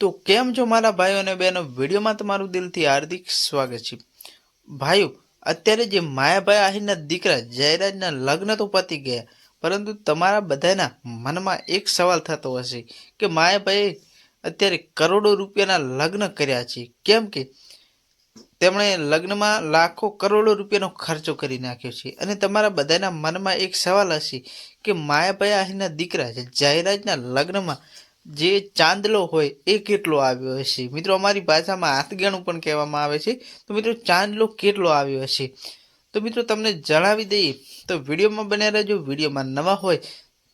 તો કેમ છો મારા ભાઈઓ અને બહેનો? વિડીયોમાં તમારું દિલથી હાર્દિક સ્વાગત છે. ભાઈઓ, અત્યારે જે માયાભાઈ આહિરના દીકરા જયરાજના લગ્ન તો પતી ગયા, પરંતુ તમારા બધાના મનમાં એક સવાલ થતો હશે કે માયાભાઈએ અત્યારે કરોડો રૂપિયાના લગ્ન કર્યા છે. કેમ કે તેમણે લગ્નમાં લાખો કરોડો રૂપિયાનો ખર્ચો કરી નાખ્યો છે. અને તમારા બધાના મનમાં એક સવાલ હશે કે માયાભાઈ આહિરના દીકરા જયરાજના લગ્નમાં જે ચાંદલો હોય એ કેટલો આવ્યો હશે? મિત્રો, અમારી ભાષામાં હાથગણું પણ કહેવામાં આવે છે. તો મિત્રો, ચાંદલો કેટલો આવ્યો હશે? તો મિત્રો, તમને જણાવી દઈએ. તો વિડીયોમાં બન્યા રહેજો. વિડીયોમાં નવા હોય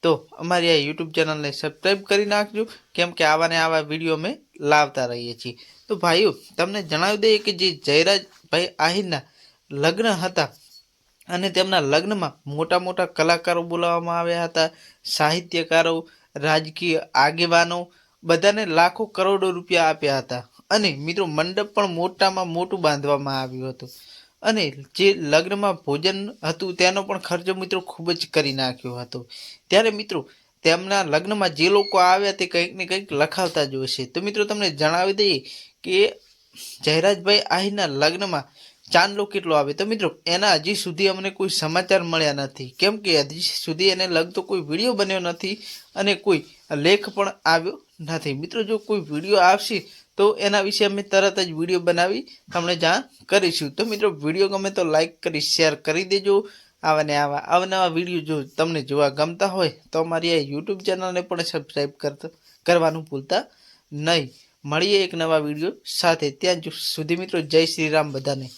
તો અમારી આ યુટ્યુબ ચેનલને સબસ્ક્રાઈબ કરી નાખજો. કેમ કે આવા ને આવા વીડિયો અમે લાવતા રહીએ છીએ. તો ભાઈઓ, તમને જણાવી દઈએ કે જે જયરાજભાઈ આહિરના લગ્ન હતા અને તેમના લગ્નમાં મોટા મોટા કલાકારો બોલાવવામાં આવ્યા હતા, સાહિત્યકારો રાજકીય આગેવાનો બધાને લાખો કરોડો રૂપિયા આપ્યા હતા. અને મિત્રો, મંડપ પણ મોટામાં મોટું બાંધવામાં આવ્યું હતું. અને જે લગ્નમાં ભોજન હતું તેનો પણ ખર્ચો મિત્રો ખૂબ જ કરી નાખ્યો હતો. ત્યારે મિત્રો, તેમના લગ્નમાં જે લોકો આવ્યા તે કંઈક ને કંઈક લખાવતા જ હશે તો મિત્રો, તમને જણાવી દઈએ કે જયરાજભાઈ આહિરના લગ્નમાં ચાંદલો કેટલો આવે? તો મિત્રો, એના હજી સુધી અમને કોઈ સમાચાર મળ્યા નથી. કેમ કે હજી સુધી એને લગતો કોઈ વીડિયો બન્યો નથી અને કોઈ લેખ પણ આવ્યો નથી. મિત્રો, જો કોઈ વીડિયો આવશે તો એના વિશે અમે તરત જ વીડિયો બનાવી તમને જાણ કરીશું. તો મિત્રો, વીડિયો ગમે તો લાઈક કરી, શેર કરી દેજો. આવા ને આવા અવનવા વીડિયો જો તમને જોવા ગમતા હોય, તો અમારી આ યુટ્યુબ ચેનલને પણ સબસ્ક્રાઈબ કરતા, કરવાનું ભૂલતા નહીં. મળીએ એક નવા વીડિયો સાથે. ત્યાં સુધી મિત્રો, જય શ્રી રામ બધાને.